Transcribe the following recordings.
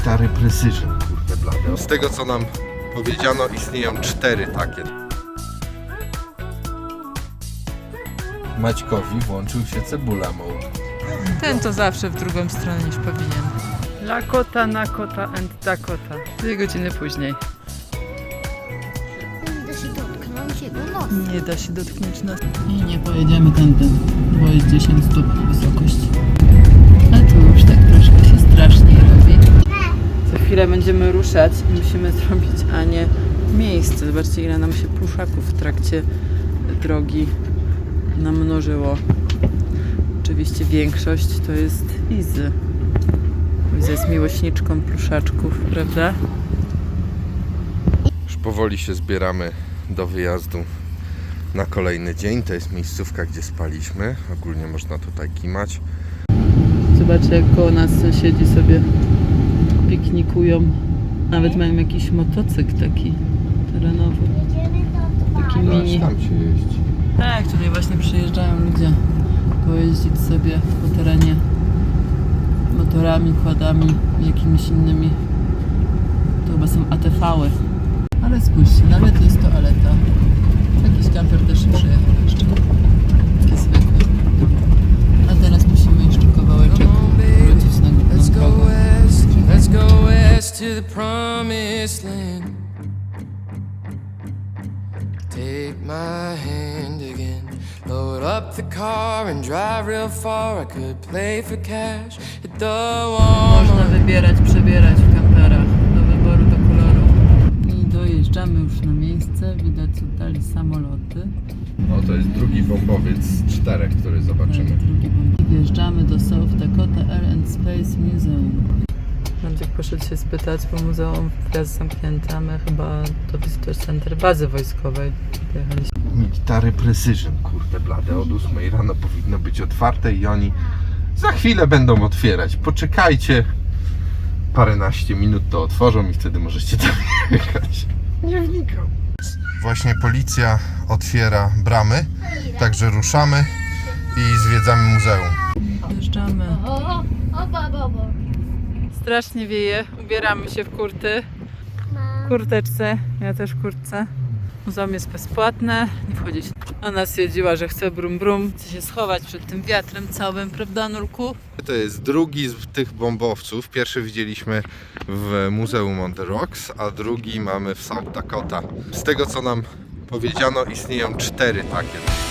Military Precision, kurde blade. Z tego co nam powiedziano istnieją cztery takie. Maćkowi włączył się cebula mode. Ten to zawsze w drugą stronę niż powinien. Lakota, Nakota and Dakota. Dwie godziny później. Nie da się dotknąć jego nosa. Nie da się dotknąć nas. I nie pojedziemy tędy, bo jest 10 stóp wysokość. Chwilę będziemy ruszać i musimy zrobić Anię miejsce. Zobaczcie ile nam się pluszaków w trakcie drogi namnożyło. Oczywiście większość to jest Izy. Iza jest miłośniczką pluszaczków, prawda? Już powoli się zbieramy do wyjazdu na kolejny dzień. To jest miejscówka, gdzie spaliśmy. Ogólnie można tutaj kimać. Zobaczcie, jak koło nas sąsiedzi sobie piknikują. Nawet mają jakiś motocykl taki terenowy. Taki mini. Tam się jeździ. Tak, tutaj właśnie przyjeżdżają ludzie pojeździć sobie po terenie motorami, kładami, jakimiś innymi. To chyba są ATV-y. Ale spójrzcie, nawet jest toaleta. Jakiś kamper też przyjechał jeszcze. Taki zwykły. A teraz musimy jeszcze kawałeczek wrócić na Let's go west, to the promised land. Take my hand again, load up the car and drive real far. I could play for cash at the Można Walmart. wybierać, przebierać w kamperach do wyboru, do koloru. I dojeżdżamy już na miejsce. Widać oddali samoloty. No to jest drugi bombowiec z czterech, który zobaczymy. Tak, drugi bomb. I wjeżdżamy do South Dakota Air and Space Museum. Maciek poszedł się spytać, bo muzeum wjazd zamknięty, a my chyba do Visitor Center bazy wojskowej pojechaliśmy. Military Precision, kurde blade. Od 8 rano powinno być otwarte i oni za chwilę będą otwierać. Poczekajcie. Paręnaście minut to otworzą i wtedy możecie tam jechać. Nie wnikam. Właśnie policja otwiera bramy, także ruszamy i zwiedzamy muzeum. Wjeżdżamy. O, o, babo, bo. Strasznie wieje, ubieramy się w kurty. Kurteczce, ja też w kurtce. Muzeum jest bezpłatne, nie wchodzić. Ona stwierdziła, że chce brum brum, chce się schować przed tym wiatrem całym, prawda Nurku? To jest drugi z tych bombowców. Pierwszy widzieliśmy w Muzeum on the Rocks, a drugi mamy w South Dakota. Z tego co nam powiedziano istnieją cztery takie.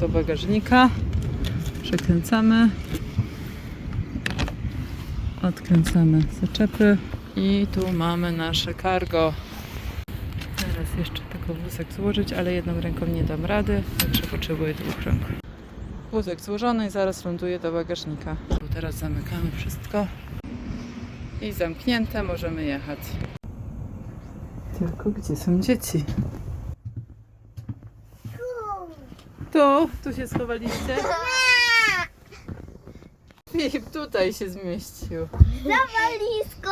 Do bagażnika, przekręcamy, odkręcamy zaczepy I tu mamy nasze cargo. Teraz jeszcze tylko wózek złożyć, ale jedną ręką nie dam rady, także potrzebuję dwóch rąk. Wózek złożony i zaraz ląduje do bagażnika. Teraz zamykamy wszystko. I zamknięte, możemy jechać. Tylko gdzie są dzieci? Tu, tu się schowaliście. Filip tutaj się zmieścił. Walizką!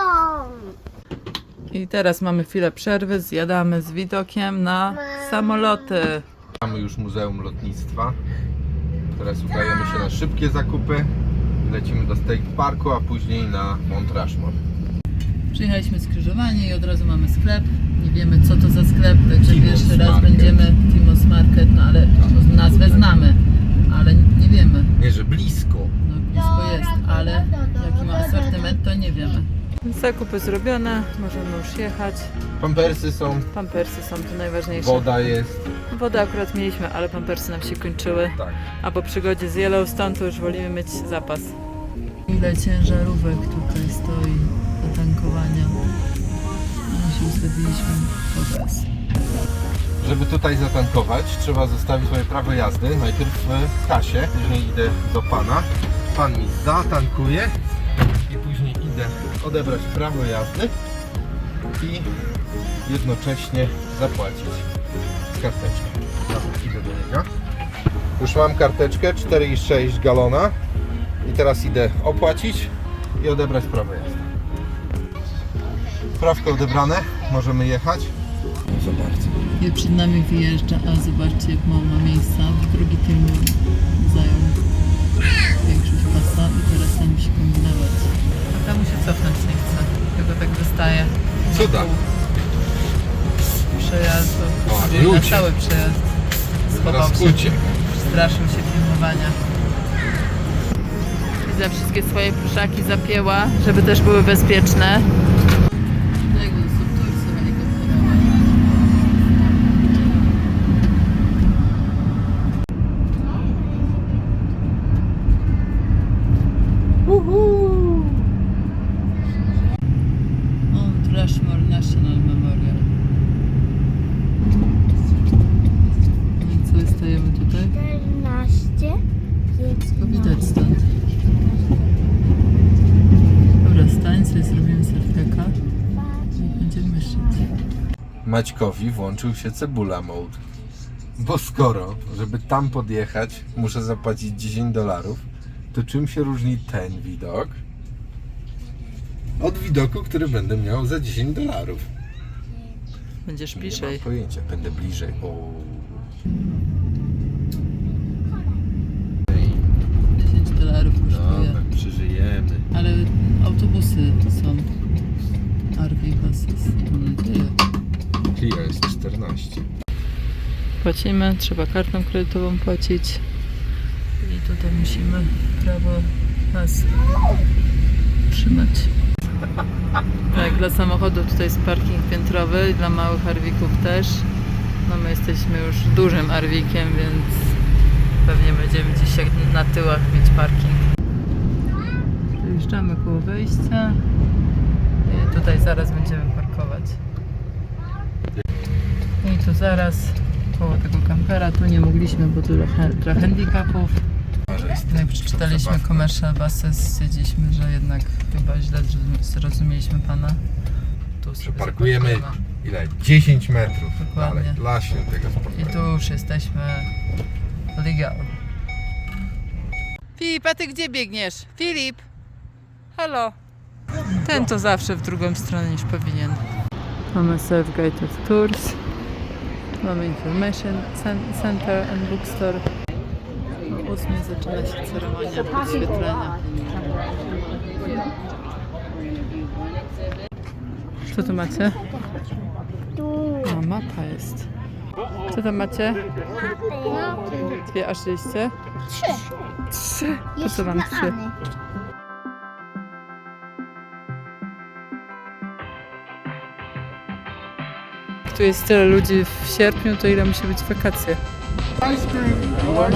I teraz mamy chwilę przerwy, zjadamy z widokiem na samoloty. Mamy już Muzeum Lotnictwa. Teraz udajemy się na szybkie zakupy. Lecimy do State Parku, a później na Mount Rushmore. Przyjechaliśmy skrzyżowanie i od razu mamy sklep. Nie wiemy co to za sklep, także Timos pierwszy raz Market. będziemy Timos Market, no ale nazwę znamy, ale nie wiemy. Nie, że blisko. No blisko jest, ale jaki ma asortyment to nie wiemy. Zakupy zrobione, możemy już jechać. Pampersy są, Pampersy są tu najważniejsze. woda jest. Wodę akurat mieliśmy, ale pampersy nam się kończyły. Tak. A po przygodzie z Yellowstone to już wolimy mieć zapas. Ile ciężarówek tutaj stoi do tankowania. My się ustawiliśmy po gaz. Żeby tutaj zatankować, trzeba zostawić swoje prawo jazdy. Najpierw w kasie, później idę do pana. Pan mi zatankuje idę odebrać prawo jazdy i jednocześnie zapłacić z karteczką. Dobra, idę do niego. Już mam karteczkę 4,6 galona i teraz idę opłacić i odebrać prawo jazdy. Prawko odebrane, możemy jechać. Zobaczcie. I przed nami wyjeżdża, a zobaczcie jak mało ma miejsca. Drugi tył zajął większość pasa i teraz tam musi kombinować. A tam mu się cofnąć nie chce, tylko tak wystaje. Cuda. Przejazdu. O, i na uciekł. cały przejazd. Schował Teraz się. uciekł. Straszył się filmowania. I za wszystkie swoje pluszaki zapięła, żeby też były bezpieczne. Mount Rushmore National Memorial. No i co, stajemy tutaj? 14. To widać stąd. Dobra, stań sobie, zrobimy selfieka i będziemy szyć. Maćkowi włączył się cebula mode. Bo skoro, żeby tam podjechać, muszę zapłacić 10 dolarów, to czym się różni ten widok od widoku, który będę miał za 10 dolarów? Będziesz Nie mam pojęcia, będę bliżej. O. 10 Dobra, przeżyjemy. Ale autobusy są. RV buses, mam nadzieję. Clearance 14. Płacimy, trzeba kartą kredytową płacić. I tutaj musimy prawo pas trzymać. Tak, dla samochodu tutaj jest parking piętrowy, dla małych arwików też. No my jesteśmy już dużym arwikiem, więc pewnie będziemy gdzieś jak na tyłach mieć parking. Przejeżdżamy koło wejścia i tutaj zaraz będziemy parkować. I tu zaraz koło tego kampera, tu nie mogliśmy, bo tu trochę handicapów. Jak przeczytaliśmy commercial buses, stwierdziliśmy, że jednak chyba źle zrozum- zrozumieliśmy pana. Tu sobie Parkujemy zaparkujemy. ile? 10 metrów Dokładnie. dalej. Dla świętego I spokoju. tu już jesteśmy legal. Filip, a ty gdzie biegniesz? Filip! Halo! Ten to zawsze w drugą stronę niż powinien. Mamy Self-Guided Tours. Mamy Information cen- Center and Bookstore. O 8 zaczyna się ceremonia podświetlenia. Co tu macie? O, mapa jest. Co tam macie? Dwie aż liście? Trzy. Trzy. Po co wam trzy? Tu jest tyle ludzi w sierpniu, to ile musi być wakacje?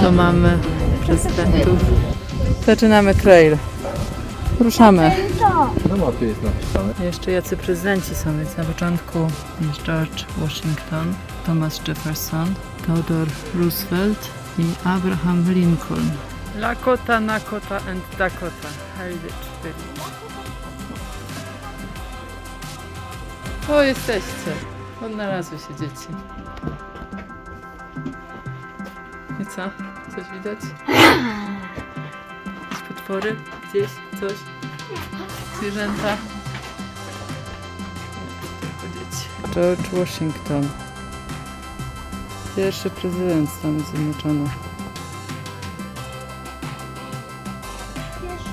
To mamy prezydentów. Zaczynamy trail. Ruszamy. No bo tu jest napisane. Jeszcze jacy prezydenci są, więc na początku jest George Washington, Thomas Jefferson, Theodore Roosevelt i Abraham Lincoln. Lakota, Nakota and Dakota Heritage Village. O, jesteście. Odnalazły się dzieci. I co? Coś widać? Jakieś potwory? Gdzieś? Coś? Zwierzęta? Tylko dzieci. George Washington. Pierwszy prezydent Stanów Zjednoczonych.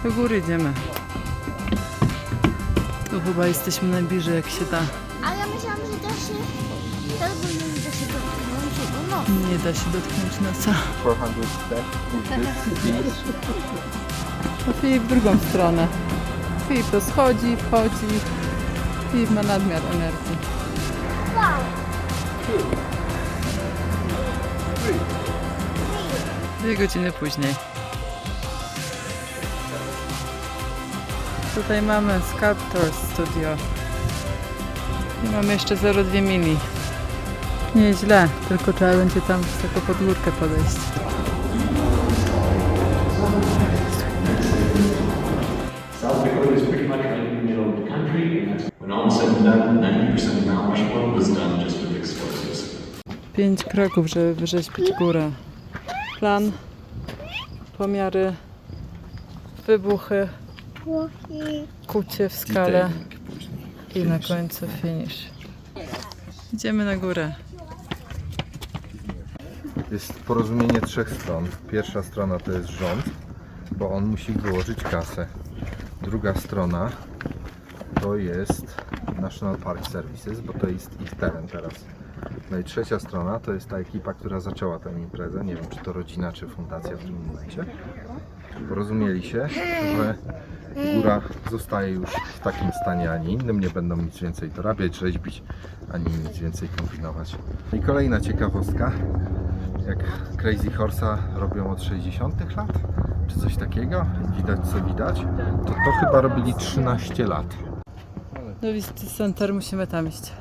Do góry idziemy. Tu chyba jesteśmy najbliżej jak się da. A ja myślałam, że się... Nie da się dotknąć jego nosa. Nie da się dotknąć nosa. 400 steps with this A Filip w drugą stronę. Filip to schodzi, wchodzi. Filip ma nadmiar energii. Dwie godziny później. Tutaj mamy Sculptor Studio. I mamy jeszcze 0,2 mili. Nieźle, tylko trzeba będzie tam wysoko pod górkę podejść. South Dakota is pretty much right in the middle of the country, and that's when all is said and done, 90% of Mount Rushmore was done just with explosives. Pięć kroków, żeby wyrzeźbić górę. Plan, pomiary, wybuchy, kucie w skale i na końcu finish. Idziemy na górę. Jest porozumienie trzech stron. Pierwsza strona to jest rząd, bo on musi wyłożyć kasę. Druga strona to jest National Park Services, bo to jest ich teren teraz. No i trzecia strona to jest ta ekipa, która zaczęła tę imprezę. Nie wiem, czy to rodzina, czy fundacja w tym momencie. Porozumieli się, że góra zostaje już w takim stanie, ani innym. Nie będą nic więcej dorabiać, rzeźbić, ani nic więcej kombinować. I kolejna ciekawostka jak Crazy Horse'a robią od 60 lat, czy coś takiego, widać co widać, to to chyba robili 13 lat. Do Visity Center musimy tam iść.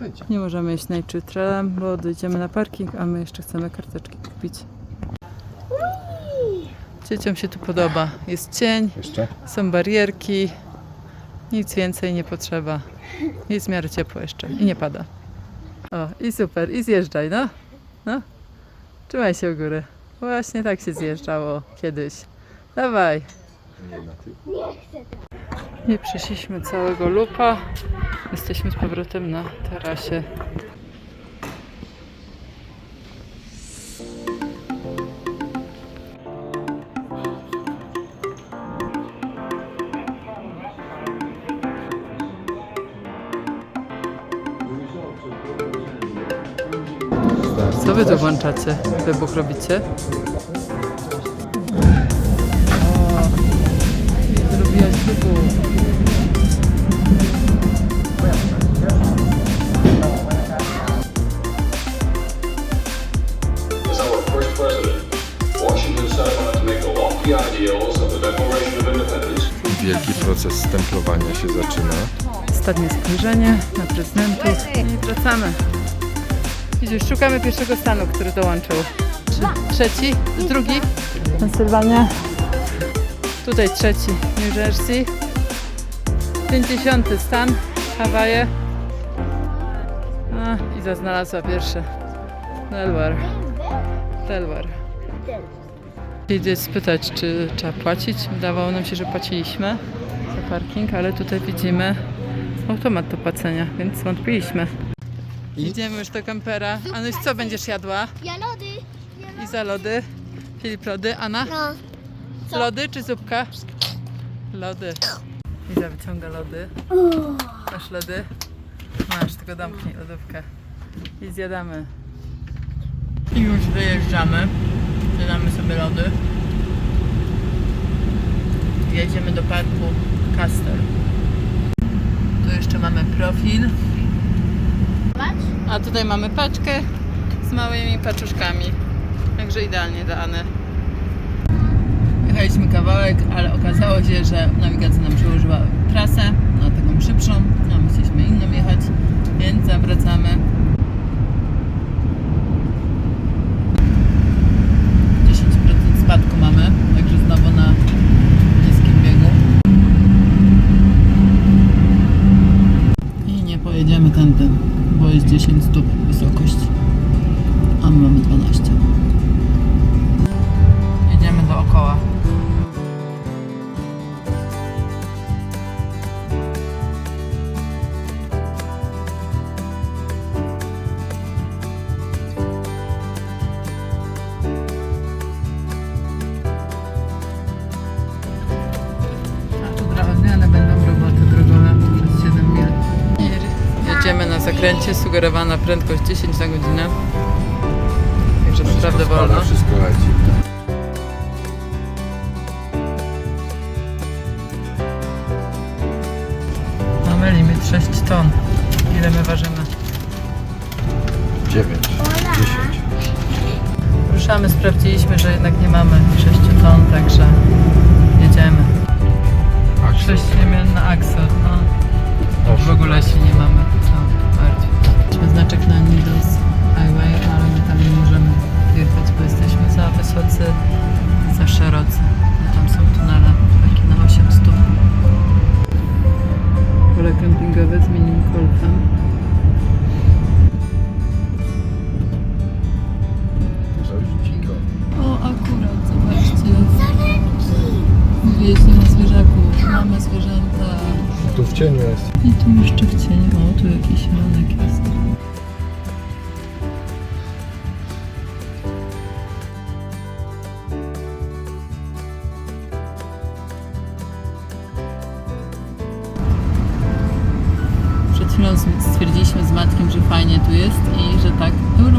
No. Nie możemy iść Trailem, bo dojdziemy na parking, a my jeszcze chcemy karteczki kupić. Dzieciom się tu podoba. Jest cień, Jeszcze? są barierki, nic więcej nie potrzeba. Jest w miarę ciepło jeszcze i nie pada. O, i super, i zjeżdżaj, no. No. Trzymaj się u góry. Właśnie tak się zjeżdżało kiedyś. Dawaj. Nie przeszliśmy całego lupa. Jesteśmy z powrotem na tarasie. Wy tu włączacie? Wybuch robicie? O, zrobiłaś wybuch. Wielki proces stemplowania się zaczyna. Ostatnie spojrzenie na prezydentów i wracamy. Widzisz, szukamy pierwszego stanu, który dołączył. Trze- Trzeci, drugi. Pensylwania. Tutaj trzeci, New Jersey. 50 stan, Hawaje. A, Iza znalazła pierwszy. Delaware. Delaware. Idę spytać, czy trzeba płacić. Wydawało nam się, że płaciliśmy za parking, ale tutaj widzimy automat do płacenia, więc wątpiliśmy. Idziemy już do kampera. Anuś, co będziesz jadła? Ja lody. I za lody? Filip lody. Anna? No. Co? Lody czy zupka? Lody. Iza wyciąga lody. Masz lody? Masz, tylko domknij lodówkę. I zjadamy. I już wyjeżdżamy. Zjadamy sobie lody. Jedziemy do parku Castor. Tu jeszcze mamy profil. A tutaj mamy paczkę z małymi paczuszkami. Także idealnie dla Any. Pojechaliśmy kawałek, ale okazało się, że nawigacja nam przełożyła trasę na taką szybszą, a my chcieliśmy inną jechać, więc zawracamy. Sugerowana prędkość 10 na godzinę. Także naprawdę wolno. Wszystko leci. Mamy limit 6 ton. Ile my ważymy? 9, 10. Ruszamy, sprawdziliśmy, że jednak nie mamy 6 ton, także jedziemy. Sześciemienna Axel, no. W ogóle się nie mamy Mamy znaczek na Needles Highway, ale my tam nie możemy jechać, bo jesteśmy za wysocy, za szerocy. No tam są tunele takie na 8 stóp. Pole kempingowe z minim golfem. O, akurat, zobaczcie. Mówiliśmy na zwierzaku, mamy zwierzęta. Tu w cieniu jest. I tu jeszcze w cieniu. O, tu jakiś ranek jest.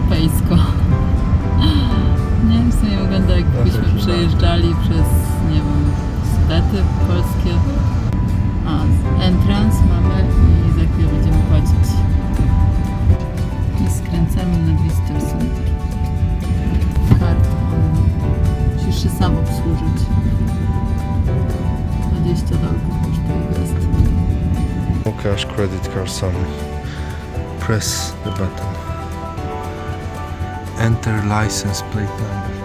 Europejsko. Nie wiem, w sumie wygląda jakbyśmy przejeżdżali przez, nie wiem, stety polskie. A, entrance mamy i za chwilę będziemy płacić. I skręcamy na Visitor Center. Kartą. Musisz się sam obsłużyć. 20 dolków kosztuje. No cash credit card some. Press the button. Enter license plate number.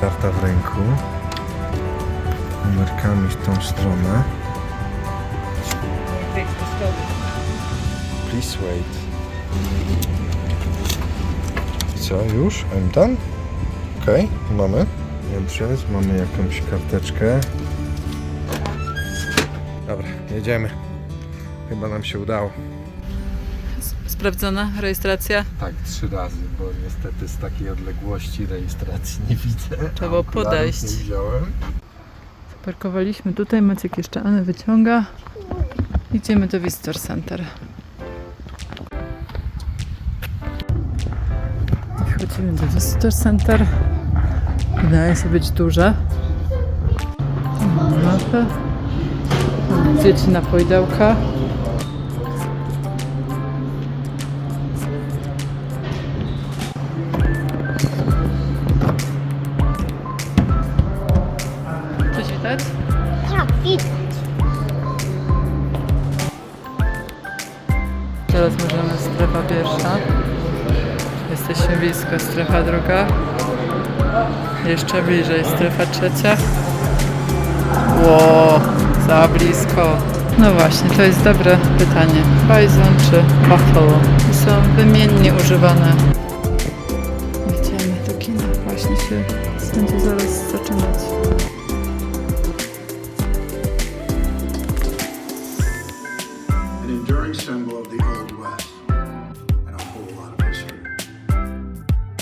Karta w ręku. Numerkami w tą stronę. Please wait. Co, już? I'm done? Okej, mamy. Entrance, mamy jakąś karteczkę. Dobra, jedziemy. Chyba nam się udało. Sprawdzona rejestracja? Tak, trzy razy, bo niestety z takiej odległości rejestracji nie widzę. Trzeba podejść. Nie wziąłem. Parkowaliśmy tutaj, Maciek jeszcze Anę wyciąga. Idziemy do Visitor Center. Wchodzimy do Visitor Center. Wydaje się być duże. Mapę. Dzieci na pojdełka. Druga. Jeszcze bliżej, strefa trzecia. Ło, za blisko. No właśnie, to jest dobre pytanie. Bison czy buffalo? Są wymiennie używane. Idziemy do kina, właśnie się będzie zaraz zaczynać.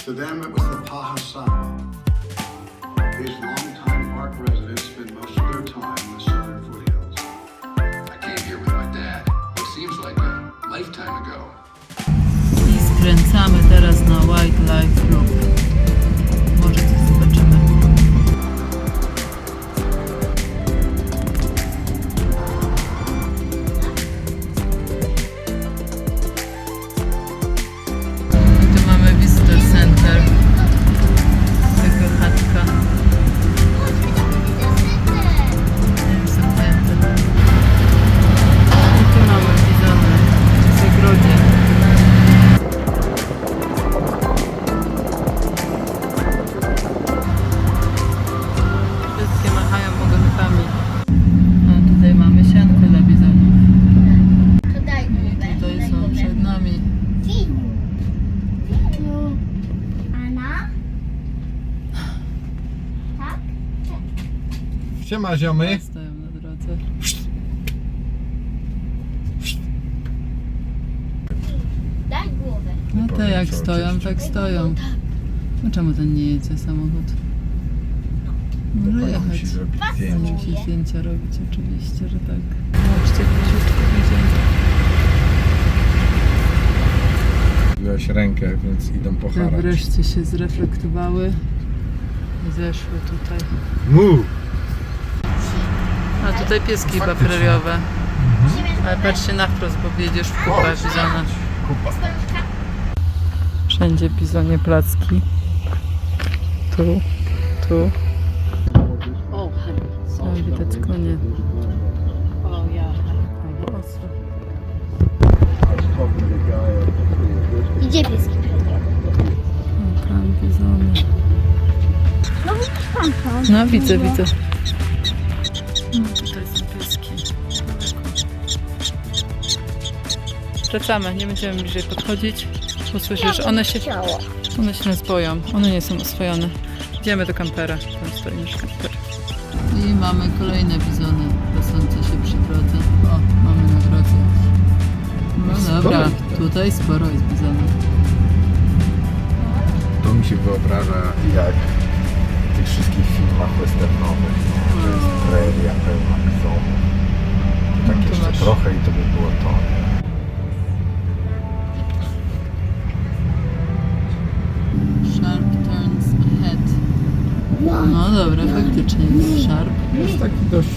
To them, it was the Pahasama. These longtime park residents spend most of their time in the southern foothills. I came here with my dad. It seems like a lifetime ago. Skręcamy teraz na Wildlife Loop. Siema ziomy. Stoją na drodze. Daj głowę. No te powiem, jak co stoją, oczywiście. tak stoją. No czemu ten nie jedzie samochód? Może Pan jechać. musi zrobić zdjęcie. Musi zdjęcia robić, oczywiście, że tak. Zobaczcie, króciutko idzie. Wziąłeś rękę, więc idą Te pocharać. wreszcie się zreflektowały i zeszły tutaj. Mu! Tutaj pieski chyba preriowe. Ale patrzcie na wprost, bo wjedziesz w kupę bizona. Wszędzie bizonie placki. Tu, tu. O, widać konie. Albo osły. Idzie pieski. O, Tam bizony. No widzisz pan to? No widzę, widzę. Wracamy, nie będziemy bliżej podchodzić. Bo słyszysz, one się, one się nas boją. One nie są oswojone. Idziemy do kampera. Tam stoi nasz kamper. I mamy kolejne bizony pasące się przy drodze. O, mamy na drodze. No dobra, tutaj sporo jest bizonów. To mi się wyobraża jak w tych wszystkich filmach westernowych, nie? że jest preria pełna bizonów. To tak No jeszcze trochę i to by było to. No dobra, faktycznie jest sharp. Jest taki dość...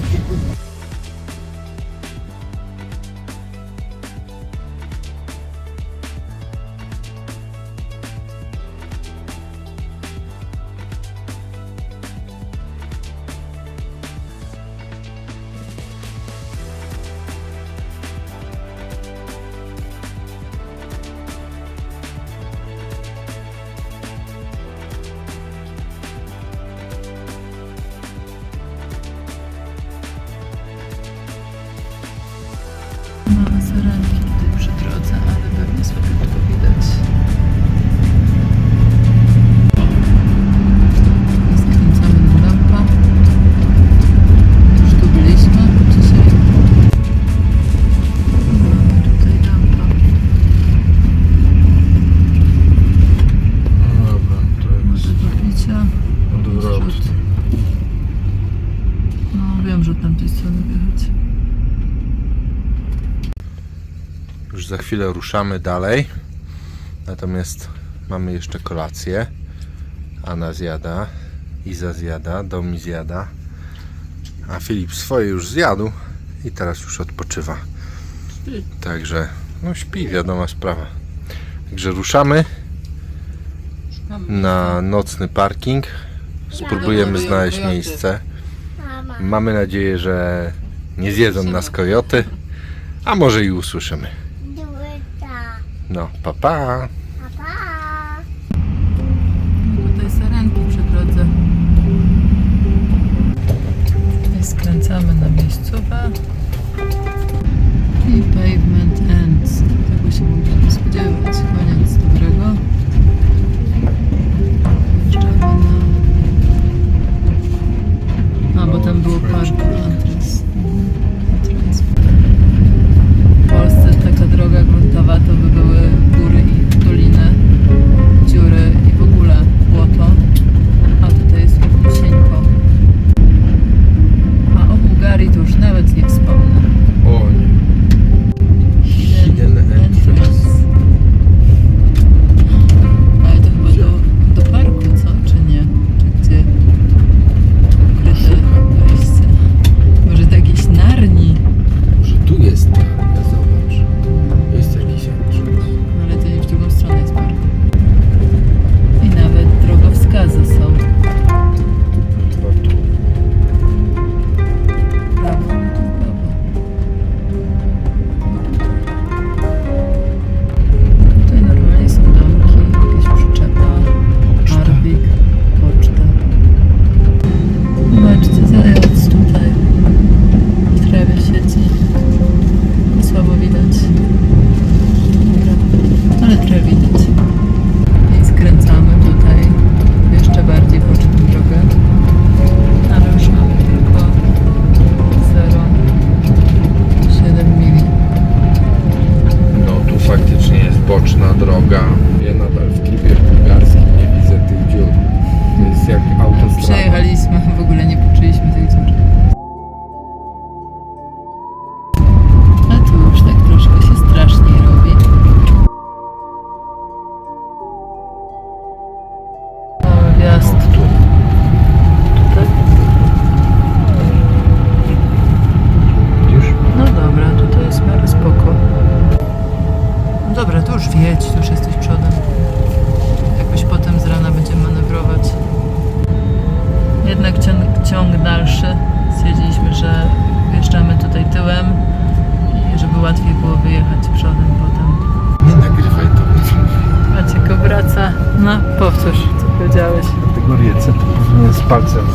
chwilę ruszamy dalej. Natomiast mamy jeszcze kolację. Anna zjada, Iza zjada, Domi zjada. A Filip swoje już zjadł i teraz już odpoczywa. Także, no śpi, wiadoma sprawa. Także ruszamy na nocny parking. Spróbujemy znaleźć miejsce. Mamy nadzieję, że nie zjedzą nas kojoty, a może i usłyszymy. No, papa. Hein. Palcem